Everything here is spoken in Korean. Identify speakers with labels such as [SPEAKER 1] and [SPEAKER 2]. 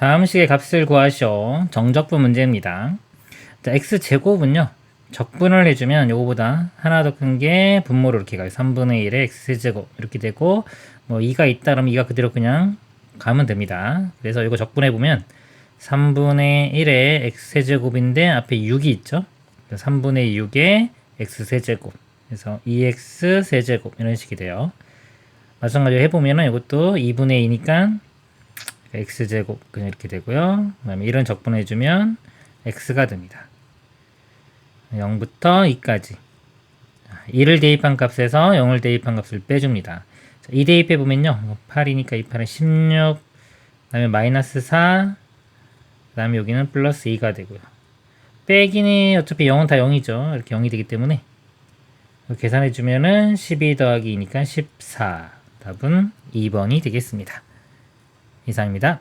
[SPEAKER 1] 다음 식의 값을 구하시오. 정적분 문제입니다. 자, x제곱은요. 적분을 해주면 요거보다 하나 더 큰 게 분모로 이렇게 가요. 3분의 1의 x제곱 이렇게 되고 뭐 2가 있다 그러면 2가 그대로 그냥 가면 됩니다. 그래서 이거 적분해 보면 3분의 1의 x제곱인데 앞에 6이 있죠. 3분의 6의 x세제곱 그래서 2x 세제곱 이런 식이 돼요. 마찬가지로 해보면은 이것도 2분의 2니까 x제곱 그냥 이렇게 되고요. 그 다음에 이런 적분해주면 x가 됩니다. 0부터 2까지 2를 대입한 값에서 0을 대입한 값을 빼줍니다. 자, 2 대입해 보면요. 8이니까 2, 8은 16, 그 다음에 마이너스 4, 그 다음에 여기는 플러스 2가 되고요. 빼기는 어차피 0은 다 0이죠. 이렇게 0이 되기 때문에 계산해 주면은 12 더하기 2니까 14. 답은 2번이 되겠습니다. 이상입니다.